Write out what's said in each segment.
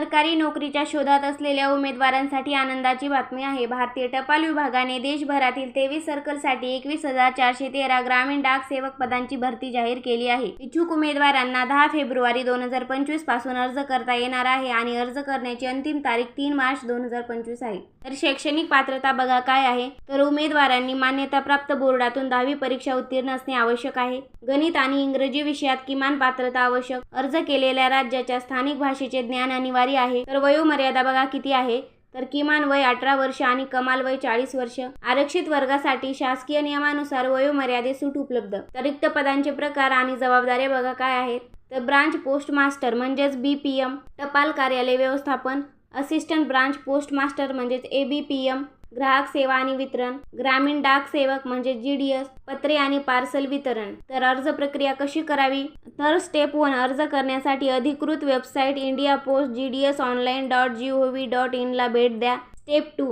सरकारी नोकरीच्या शोधात असलेल्या उमेदवारांसाठी आनंदाची बातमी आहे. भारतीय टपाल विभागाने देशभरातील तेवीस सर्कलसाठी एकवीस हजार चारशे तेरा ग्रामीण डाक सेवक पदांची भरती जाहीर केली आहे. इच्छुक उमेदवारांना दहा फेब्रुवारी दोन हजार पंचवीसपासून अर्ज करता येणार आहे आणि अर्ज करण्याची अंतिम तारीख तीन मार्च दोन हजार पंचवीस आहे. तर शैक्षणिक पात्रता बघा काय आहे. तर उमेदवारांनी मान्यताप्राप्त बोर्डातून दहावी परीक्षा उत्तीर्ण असणे आवश्यक आहे. गणित आणि इंग्रजी विषयात किमान पात्रता आवश्यक. अर्ज केलेल्या राज्याच्या स्थानिक भाषेचे ज्ञान अनिवार्य आहे. तर वयोमर्यादा बघा किती आहे. तर किमान वय अठरा वर्ष आणि कमाल वय चाळीस वर्ष. आरक्षित वर्गासाठी शासकीय नियमानुसार वयोमर्यादे सूट उपलब्ध. तर रिक्त पदांचे प्रकार आणि जबाबदाऱ्या बघा काय आहेत. तर ब्रांच पोस्ट मास्टर म्हणजेच बी पी एम. टपाल कार्यालय व्यवस्थापन. असिस्टंट ब्रांच पोस्ट मास्टर म्हणजेच ए बी पी एम. ग्राहक सेवा आणि वितरण. ग्रामीण डाक सेवक म्हणजे जी डी एस. पत्रे आणि पार्सल वितरण. तर अर्ज प्रक्रिया कशी करावी? तर स्टेप वन अर्ज करण्यासाठी अधिकृत website India Post G D S online dot G O V dot इनला भेट द्या. Step two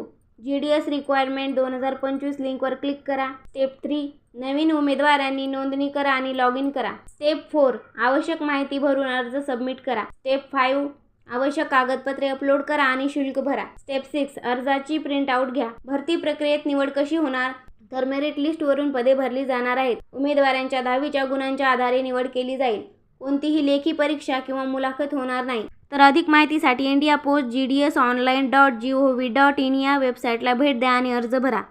G D S requirement दोन हजार पंचवीस लिंकवर क्लिक करा. स्टेप थ्री नवीन उमेदवारांनी नोंदणी करा आणि लॉग इन करा. स्टेप फोर आवश्यक माहिती भरून अर्ज सबमिट करा. स्टेप फाईव्ह आवश्यक कागदपत्रे अपलोड करा आणि शुल्क भरा. स्टेप सिक्स अर्जाची प्रिंट आउट घ्या. भरती प्रक्रियेत निवड कशी होणार? तर मेरिट लिस्टवरून पदे भरली जाणार आहेत. उमेदवारांच्या दहावीच्या गुणांच्या आधारे निवड केली जाईल. कोणतीही लेखी परीक्षा किंवा मुलाखत होणार नाही. तर अधिक माहितीसाठी India Post G D S online dot G O V dot in या वेबसाईटला भेट द्या आणि अर्ज भरा.